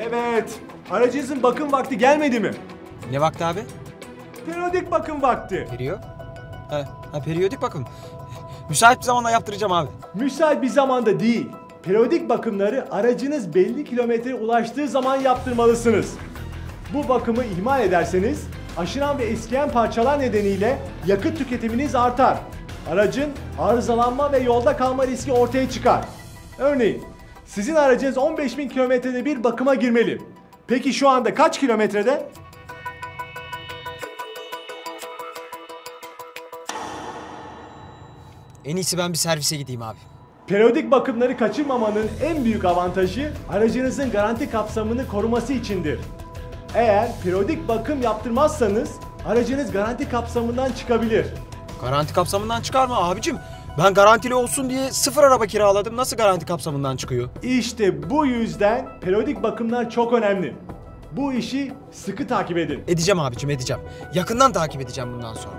Evet. Aracınızın bakım vakti gelmedi mi? Ne vakti abi? Periyodik bakım vakti. Periyo? Ha, ha periyodik bakım. Müsait bir zamanda yaptıracağım abi. Müsait bir zamanda değil. Periyodik bakımları aracınız belli kilometreye ulaştığı zaman yaptırmalısınız. Bu bakımı ihmal ederseniz aşınan ve eskiyen parçalar nedeniyle yakıt tüketiminiz artar. Aracın arızalanma ve yolda kalma riski ortaya çıkar. Örneğin sizin aracınız 15.000 kilometrede bir bakıma girmeli. Peki şu anda kaç kilometrede? En iyisi ben bir servise gideyim abi. Periyodik bakımları kaçırmamanın en büyük avantajı aracınızın garanti kapsamını koruması içindir. Eğer periyodik bakım yaptırmazsanız aracınız garanti kapsamından çıkabilir. Garanti kapsamından çıkar mı abicim? Ben garantili olsun diye sıfır araba kiraladım. Nasıl garanti kapsamından çıkıyor? İşte bu yüzden periyodik bakımlar çok önemli. Bu işi sıkı takip edin. Edeceğim abicim edeceğim. Yakından takip edeceğim bundan sonra.